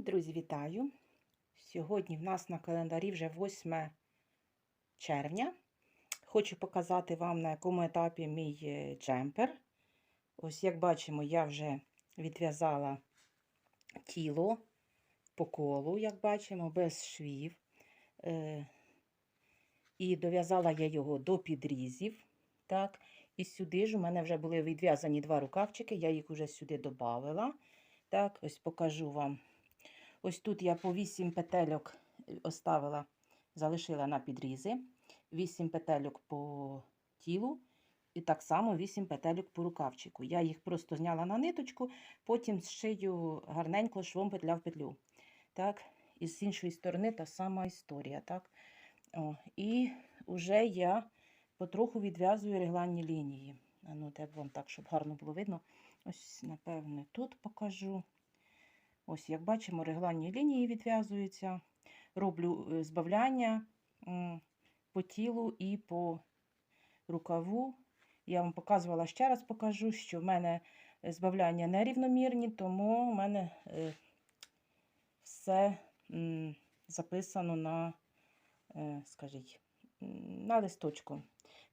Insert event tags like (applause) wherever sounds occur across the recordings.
Друзі, вітаю! Сьогодні в нас на календарі вже 8 червня. Хочу показати вам, на якому етапі мій е, джемпер. Ось, як бачимо, я вже відв'язала тіло по колу, як бачимо, без швів. Е, І дов'язала я його до підрізів. Так. І сюди ж у мене вже були відв'язані два рукавчики, я їх вже сюди додавила. Так, ось покажу вам. Ось тут я по 8 петельок оставила, залишила на підрізи, 8 петельок по тілу і так само 8 петельок по рукавчику. Я їх просто зняла на ниточку, потім зшию гарненько швом петля в петлю. Так, І з іншої сторони та сама історія. Так. О, і вже я потроху відв'язую регланні лінії. А ну, де б вам так, щоб гарно було видно. Ось, напевне, тут покажу. Ось, як бачимо, регланні лінії відв'язуються. Роблю е, збавляння по тілу і по рукаву. Я вам показувала ще раз покажу, що в мене е, збавляння нерівномірні, тому в мене е, все записано на, скажіть, на листочку.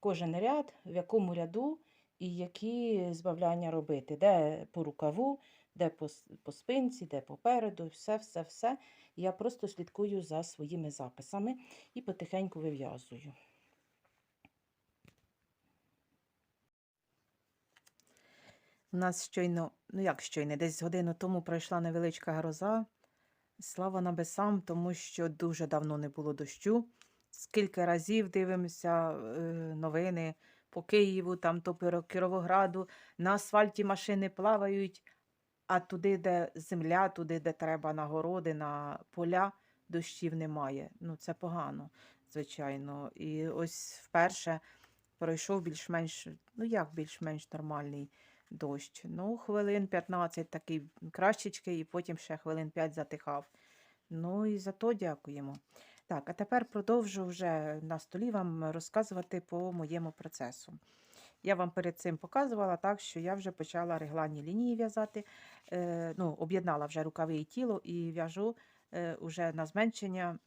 Кожен ряд, в якому ряду і які збавляння робити, де по рукаву, де по, по спинці, де попереду, все, все, все. Я просто слідкую за своїми записами і потихеньку вив'язую. У нас щойно, ну як щойно, десь годину тому пройшла невеличка гроза. Слава небесам, тому що дуже давно не було дощу. Скільки разів дивимося е, новини по Києву, там то Кіровограду, на асфальті машини плавають, а туди, де земля, туди, де треба на городи, на поля, дощів немає. Ну, це погано, звичайно. І ось вперше пройшов більш-менш, ну як більш-менш нормальний дощ. Ну, хвилин 15 такий кращечки, і потім ще хвилин 5 затихав. Ну і за то дякуємо. Так, а тепер продовжу вже на столі вам розказувати по моєму процесу. Я вам перед цим показувала так, що я вже почала регланні лінії в'язати. Е, ну, об'єднала вже рукави і тіло і в'яжу е, уже на зменшення,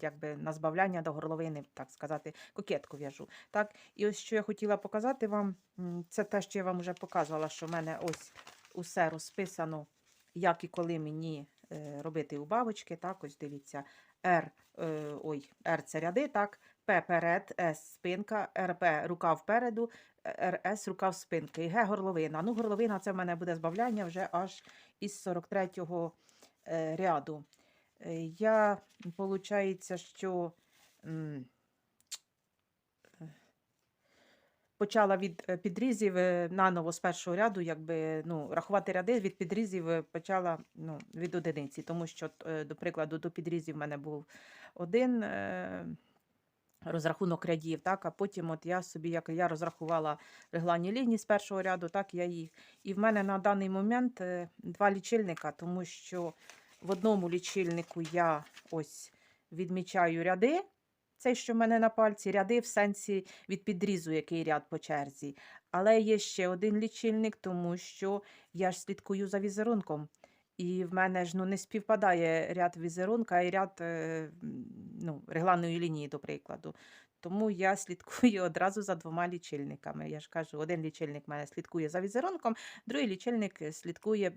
якби на збавляння до горловини, так сказати, кокетку в'яжу. Так, і ось що я хотіла показати вам, це те, що я вам вже показувала, що в мене ось усе розписано, як і коли мені е, робити убавочки. Так, ось дивіться, R, е, ой, R це ряди, так, П перед, С спинка, РП рука впереду, РС рука в спинки. Г горловина. Ну, горловина це в мене буде збавляння вже аж із 43-го е, ряду. Е, Я, виходить, що почала від е, підрізів наново з першого ряду, якби ну, рахувати ряди від підрізів почала ну, від одиниці, тому що, до прикладу, до підрізів в мене був один. Розрахунок рядів, так, а потім от я собі, як я розрахувала регланні лінії з першого ряду, так я їх. І в мене на даний момент е, два лічильника, тому що в одному лічильнику я ось відмічаю ряди, цей, що в мене на пальці, ряди в сенсі від підрізу, який ряд по черзі. Але є ще один лічильник, тому що я ж слідкую за візерунком. І в мене ж ну, не співпадає ряд візерунка і ряд е, ну, регланної лінії, до прикладу. Тому я слідкую (laughs) одразу за двома лічильниками. Я ж кажу, один лічильник мене слідкує за візерунком, другий лічильник слідкує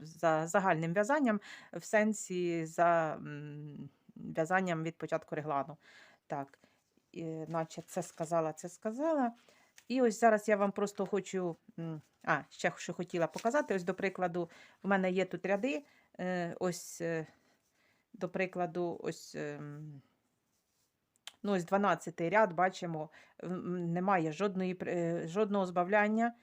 за загальним в'язанням, в сенсі за в'язанням від початку реглану. Так, і, наче це сказала, це сказала. І ось зараз я вам просто хочу. А, ще що хотіла показати. Ось, до прикладу, в мене є тут ряди. е, Ось, е, до прикладу, ось. ем, Ну, ось 12 ряд, бачимо, немає жодної, е, жодного збавляння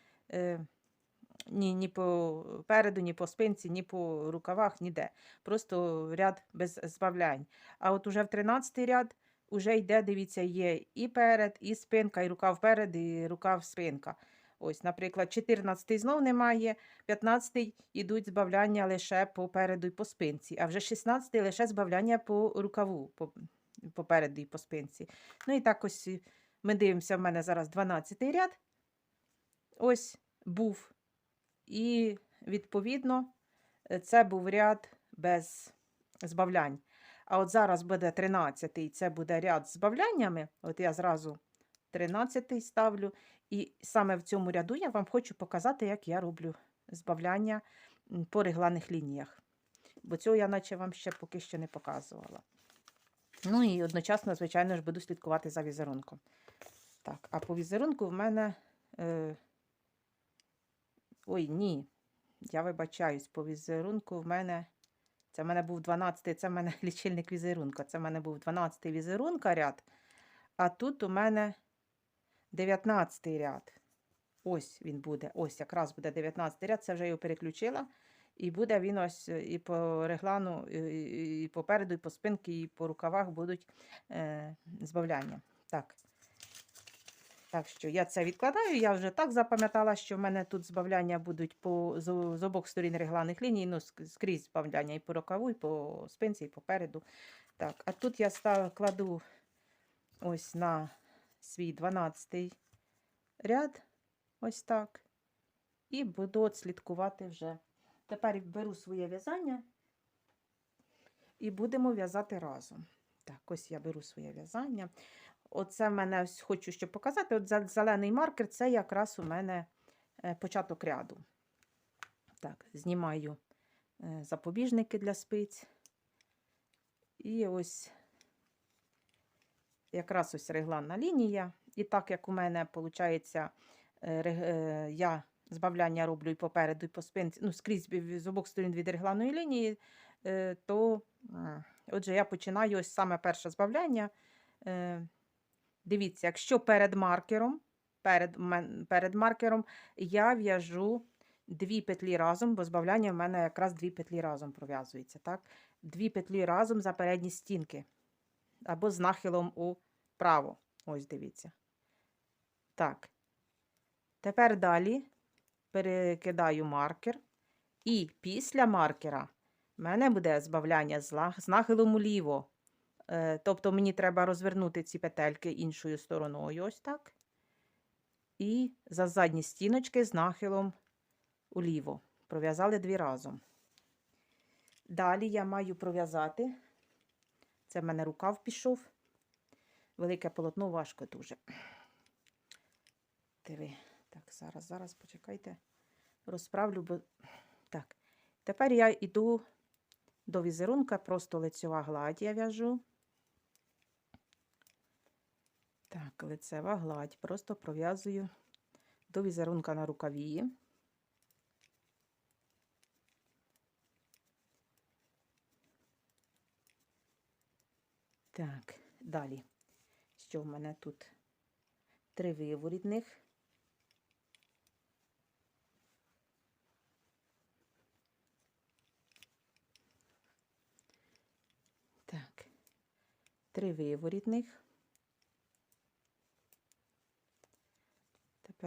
ні, ні по переду, ні по спинці, ні по рукавах, ніде. Просто ряд без збавлянь. А от уже в 13 ряд уже йде, дивіться, є і перед, і спинка, і рука вперед, і рука в спинка. Ось, наприклад, 14-й знов немає, 15 ідуть збавляння лише попереду і по спинці, а вже 16-й лише збавляння по рукаву, по, попереду і по спинці. Ну і так ось ми дивимося, в мене зараз 12-й ряд. Ось був. І відповідно е, це був ряд без збавлянь. А от зараз буде 13 це буде ряд з збавляннями. От я зразу 13 ставлю. І саме в цьому ряду я вам хочу показати, як я роблю збавляння по регланих лініях. Бо цього я наче вам ще поки що не показувала. Ну і одночасно, звичайно ж, буду слідкувати за візерунком. Так, а по візерунку в мене. Е... Ой, ні. Я вибачаюсь, по візерунку в мене. Це в мене був 12-й, це в мене (laughs) лічильник візерунка. Це в мене був 12-й візерунка ряд. А тут у мене 19-й ряд. Ось він буде. Ось якраз буде 19-й ряд. Це вже його переключила. І буде він ось е, і по реглану, і, попереду, і по спинці, і по рукавах будуть е, збавляння. Так. Так що я це відкладаю. Я вже так запам'ятала, що в мене тут збавляння будуть по, з, з обох сторін регланих ліній, ну, скрізь збавляння і по рукаву, і по спинці, і попереду. Так, а тут я став, кладу ось на свій 12-й ряд, ось так. І буду от слідкувати вже. Тепер беру своє в'язання і будемо в'язати разом. Так, ось я беру своє в'язання. Оце в мене ось хочу ще показати. От зелений маркер це якраз у мене е, початок ряду. Так, знімаю е, запобіжники для спиць. І ось якраз ось регланна лінія. І так як у мене виходить, я збавляння роблю і попереду, і по спинці, ну, скрізь з обох сторін від регланної лінії, е, то отже, я починаю ось саме перше збавляння. Дивіться, якщо перед маркером, перед, перед маркером я в'яжу дві петлі разом, бо збавляння в мене якраз дві петлі разом пров'язується. Так? Дві петлі разом за передні стінки. Або з нахилом управо. Ось дивіться. Так. Тепер далі перекидаю маркер. І після маркера в мене буде збавляння з нахилом уліво. Е, Тобто мені треба розвернути ці петельки іншою стороною, ось так. І за задні стіночки з нахилом уліво. Пров'язали дві разом. Далі я маю пров'язати. Це в мене рукав пішов. Велике полотно важко дуже. Диви. Так, зараз, зараз, почекайте. Розправлю, бо. Так. Тепер я йду до візерунка, просто лицьова гладь я в'яжу. Так, лицева гладь. Просто пров'язую до візерунка на рукаві. Так, далі. Що в мене тут? Три виворітних. Так, три виворітних.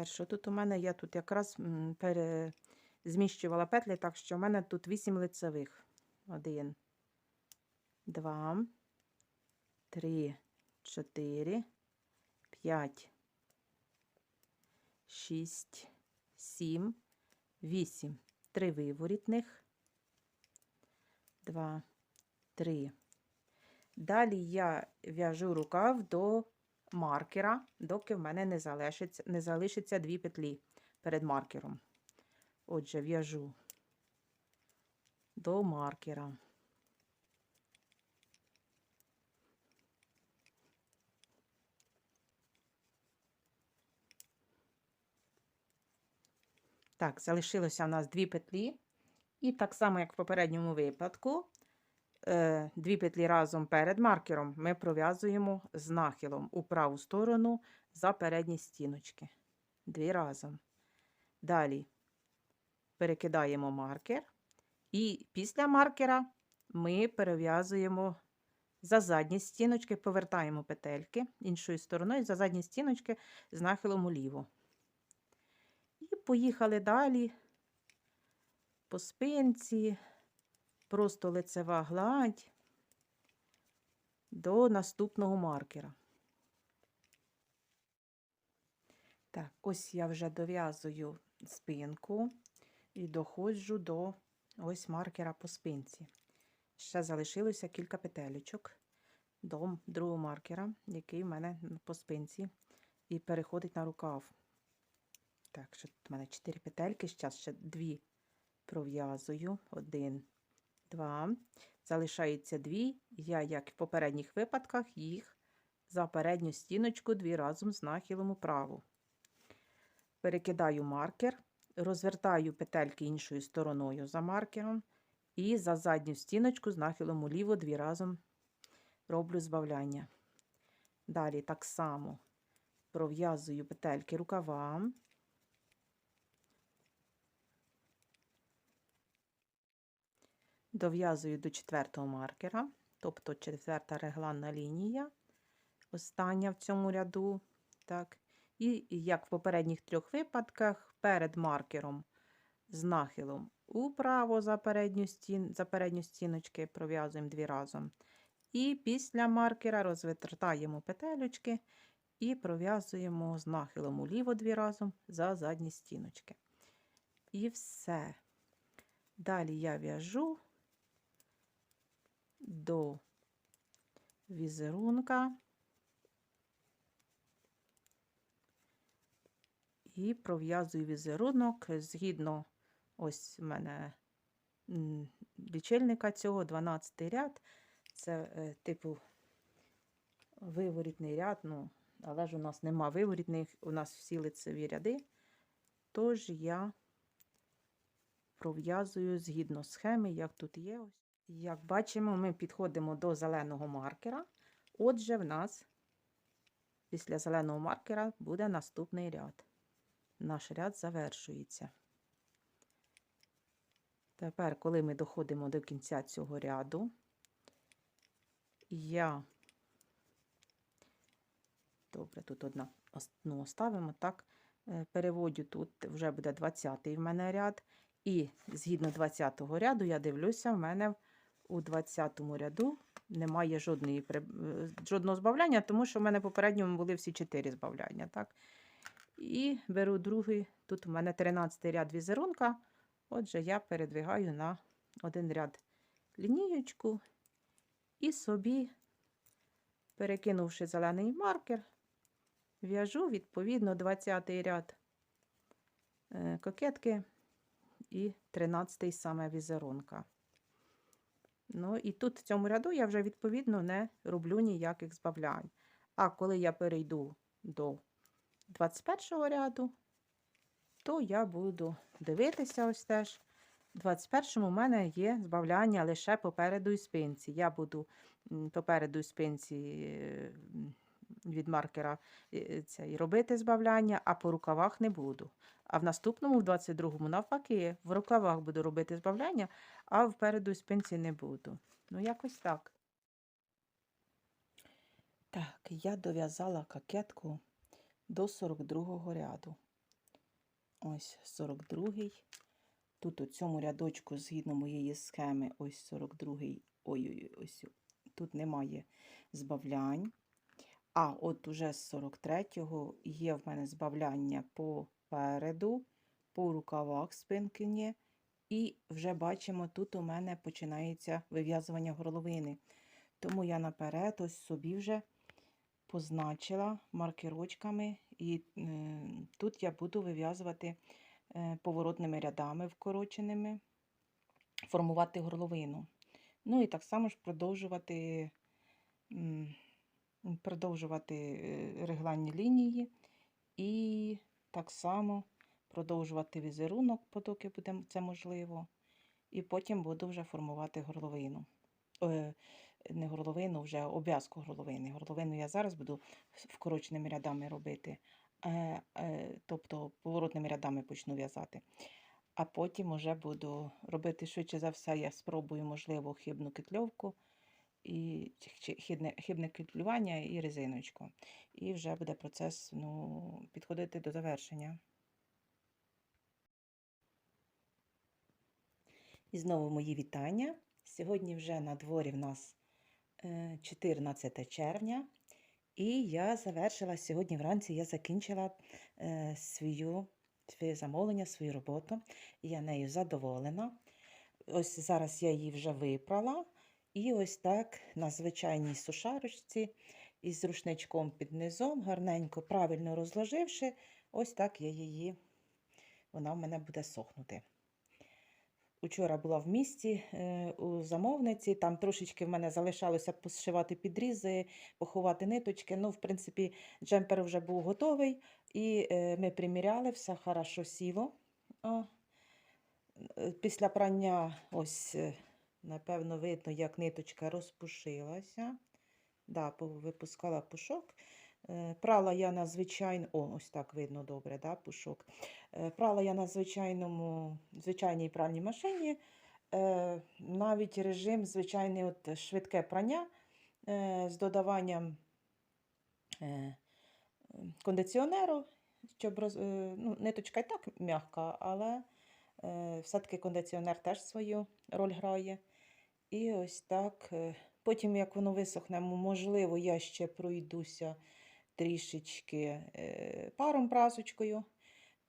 Що тут у мене? Я тут якраз м, пере... зміщувала петлі, так що в мене тут вісім лицевих. Один, два, три, чотири, п'ять, шість, сім, вісім. Три виворітних. Два, три. Далі я в'яжу рукав до маркера, доки в мене не залишиться, не залишиться дві петлі перед маркером. Отже, в'яжу до маркера. Так, залишилося в нас дві петлі. І так само, як в попередньому випадку, дві петлі разом перед маркером ми пров'язуємо з нахилом у праву сторону за передні стіночки. Дві разом. Далі перекидаємо маркер, і після маркера ми перев'язуємо за задні стіночки, повертаємо петельки іншою стороною за задні стіночки з нахилом уліво. І поїхали далі по спинці, просто лицева гладь до наступного маркера. Так, ось я вже дов'язую спинку і доходжу до ось маркера по спинці. Ще залишилося кілька петелечок до другого маркера, який в мене по спинці і переходить на рукав. Так, що тут в мене 4 петельки, зараз ще 2 пров'язую. Один, два. Залишається дві. Я, як в попередніх випадках, їх за передню стіночку дві разом з нахилом управу. Перекидаю маркер, розвертаю петельки іншою стороною за маркером і за задню стіночку з нахилом уліво дві разом роблю збавляння. Далі так само пров'язую петельки рукавам. Дов'язую до четвертого маркера, тобто четверта регланна лінія, остання в цьому ряду. Так. І як в попередніх трьох випадках, перед маркером з нахилом управо за передню, стін, за передню стіночки пров'язуємо дві разом. І після маркера розвертаємо петелючки і пров'язуємо з нахилом уліво дві разом за задні стіночки. І все. Далі я в'яжу до візерунка і пров'язую візерунок згідно ось в мене лічильника цього 12 ряд. Це е, типу виворітний ряд, ну, але ж у нас нема виворітних, у нас всі лицеві ряди. Тож я пров'язую згідно схеми, як тут є. Ось. Як бачимо, ми підходимо до зеленого маркера. Отже, в нас після зеленого маркера буде наступний ряд. Наш ряд завершується. Тепер, коли ми доходимо до кінця цього ряду, я, добре, тут одна ну, оставимо, так, е, переводю тут, вже буде 20-й в мене ряд, і згідно 20-го ряду, я дивлюся, в мене у 20-му ряду немає жодної, е, жодного збавляння, тому що в мене попередньому були всі 4 збавляння. так. І беру другий, тут у мене 13 ряд візерунка, отже, я передвигаю на один ряд лінієчку і собі, перекинувши зелений маркер, в'яжу відповідно 20 ряд е, кокетки і 13 саме візерунка. Ну, і тут в цьому ряду я вже, відповідно, не роблю ніяких збавлянь. А коли я перейду до 21 ряду, то я буду дивитися ось теж. В 21 у мене є збавляння лише попереду і спинці. Я буду попереду і спинці е, від маркера е, це, і робити збавляння, а по рукавах не буду. А в наступному, в 22-му, навпаки, в рукавах буду робити збавляння, а впереду спинці не буду. Ну, якось так. Так, я дов'язала кокетку до 42-го ряду. Ось 42-й. Тут у цьому рядочку, згідно моєї схеми, ось 42-й. Ой-ой, ось тут немає збавлянь. А от уже з 43-го є в мене збавляння попереду, по рукавах спинки. І вже бачимо, тут у мене починається вив'язування горловини. Тому я наперед ось собі вже позначила маркерочками, і е, тут я буду вив'язувати е, поворотними рядами вкороченими, формувати горловину. Ну і так само ж продовжувати продовжувати е, регланні лінії, і так само продовжувати візерунок, поки буде це можливо. І потім буду вже формувати горловину. Е, не горловину, вже обв'язку горловини. Горловину я зараз буду вкороченими рядами робити, е, тобто поворотними рядами почну в'язати. А потім вже буду робити швидше за все, я спробую, можливо, хибну китльовку і хибне, хибне квітлювання і резиночку. І вже буде процес ну, підходити до завершення. І знову мої вітання. Сьогодні вже на дворі в нас 14 е, червня, і я завершила сьогодні вранці я закінчила е, свою, своє замовлення, свою роботу. Я нею задоволена. Ось зараз я її вже випрала. І ось так на звичайній сушарочці із рушничком під низом, гарненько, правильно розложивши, ось так я її, вона в мене буде сохнути. Учора була в місті е, у замовниці, там трошечки в мене залишалося посшивати підрізи, поховати ниточки. Ну, в принципі, джемпер вже був готовий, і е, ми приміряли, все хорошо сіло. Е, Після прання, ось, напевно, видно, як ниточка розпушилася. Да, випускала пушок. Е, Прала я на звичайно, ось так видно добре, да, пушок. Е, Прала я на звичайному, звичайній пральній машині. Е, Навіть режим звичайний от швидке прання з додаванням кондиціонеру, щоб роз, ну, ниточка і так м'яка, але все-таки кондиціонер теж свою роль грає. І ось так. е, Потім, як воно висохне, можливо, я ще пройдуся трішечки е, паром прасочкою,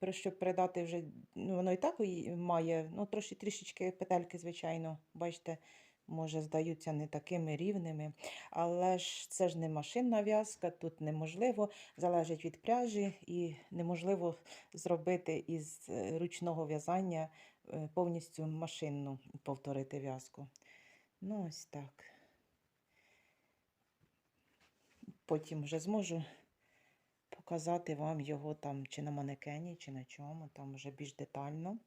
щоб передати вже, ну, воно і так має, ну, трошки трішечки петельки, звичайно, бачите, може, здаються не такими рівними. Але ж це ж не машинна в'язка, тут неможливо, залежить від пряжі, і неможливо зробити із е, ручного в'язання повністю машинну повторити в'язку. Ну, ось так. Потім вже зможу показати вам його там чи на манекені, чи на чому, там вже більш детально.